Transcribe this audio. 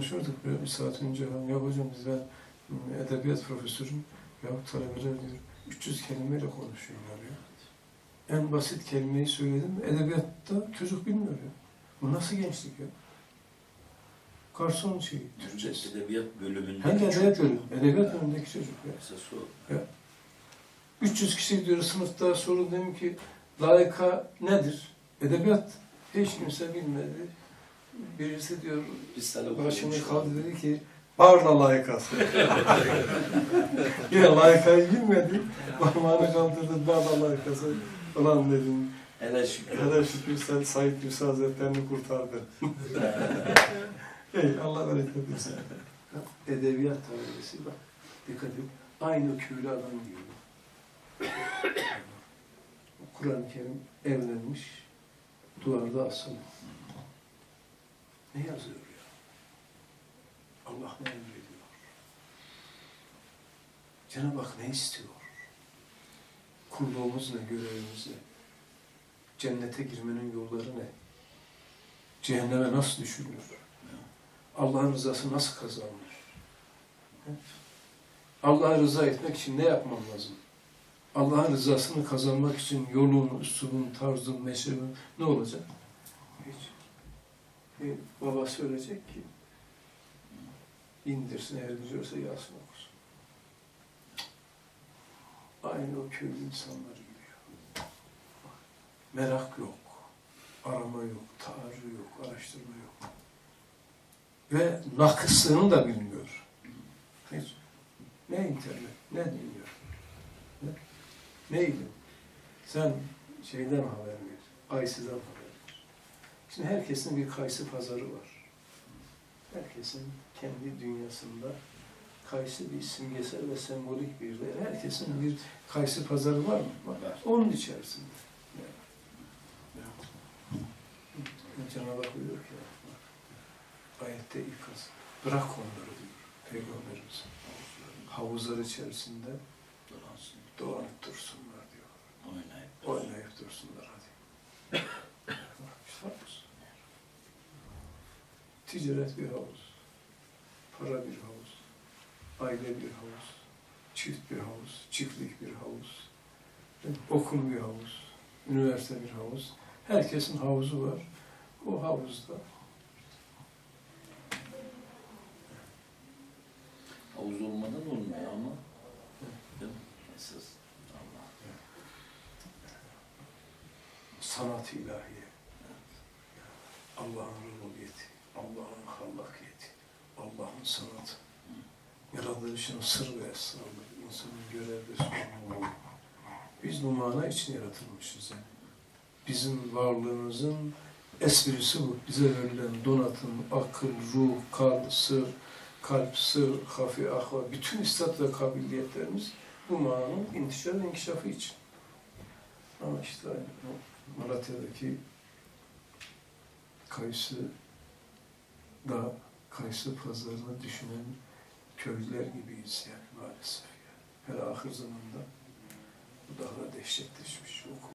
Konuşuyorduk böyle bir saat önce. Ya hocam biz ben mm, edebiyat profesörüm. Ya talebeler diyor 300 kelimeyle konuşuyorlar ya. En basit kelimeyi söyledim. Edebiyatta çocuk bilmiyor ya. Bu nasıl gençlik ya? Garson şeyi, Türkçe Türkçesi. Edebiyat bölümünde Hem de edebiyat bölümü. Edebiyat bölümündeki çocuk ya. Esas o. 300 kişi gidiyor sınıfta soru dedim ki layıka nedir? Edebiyat hiç kimse bilmedi. Birisi diyor Biz sana başını kaldı dedi ki barla layıkası. Yine layıkayı bilmedi. Parmağını kaldırdı barla layıkası. Ulan dedim. Hele şükür. Hele şükür sen Said Nursi Hazretlerini kurtardın. Hey Allah bereket versin. Edebiyat talebesi bak. Dikkat et. Aynı köylü adam gibi. Kur'an-ı Kerim evlenmiş. Duvarda asılı. Ne yazıyor ya? Allah ne emrediyor? Cenab-ı Hak ne istiyor? Kulluğumuz ne, görevimiz ne? Cennete girmenin yolları ne? Cehenneme nasıl düşülür? Allah'ın rızası nasıl kazanılır? Allah'a rıza etmek için ne yapmam lazım? Allah'ın rızasını kazanmak için yolun, üslubun, tarzın, meşrebin ne olacak? Hiç. Bir baba söyleyecek ki indirsin eğer biliyorsa Yasin okusun. Aynı o köylü insanlar gibi. Merak yok, arama yok, tarih yok, araştırma yok. Ve nakıslığını da bilmiyor. Hiç. Ne internet, ne dünya, ne, ne. Sen şeyden haber ver, Aysi'den haber. Şimdi herkesin bir kayısı pazarı var. Herkesin kendi dünyasında kayısı bir simgesel ve sembolik bir değer. Herkesin bir kayısı pazarı var mı? Var. Onun içerisinde. Yani. Yani. Cenab-ı Hak buyuruyor ki, ayette ikaz, bırak onları diyor Peygamberimiz. Havuzlar içerisinde dolanıp dursunlar diyor. oynayıp. Oynayıp dursunlar hadi. İşte havuz. Ticaret bir havuz. Para bir havuz. Aile bir havuz. Çift bir havuz. Çiftlik bir havuz. Okul bir havuz. Üniversite bir havuz. Herkesin havuzu var. O havuzda Havuz olmadan olmuyor ama. Değil mi? Esas. Allah. sanat ilahiye. Allah'ın rububiyeti, Allah'ın hallakiyeti, Allah'ın sanatı. Yaratılışın sır ve esrarı, insanın görev ve sorumluluğu. Biz bu mana için yaratılmışız yani. Bizim varlığımızın esprisi bu. Bize verilen donatım, akıl, ruh, kalp, sır, kalp, sır, hafi, ahva, bütün istat ve kabiliyetlerimiz bu mananın intişar ve inkişafı için. Ama işte Malatya'daki kayısı da kayısı pazarını düşünen köylüler gibiyiz yani maalesef yani. Hele ahir zamanda bu daha da dehşetleşmiş. Oku,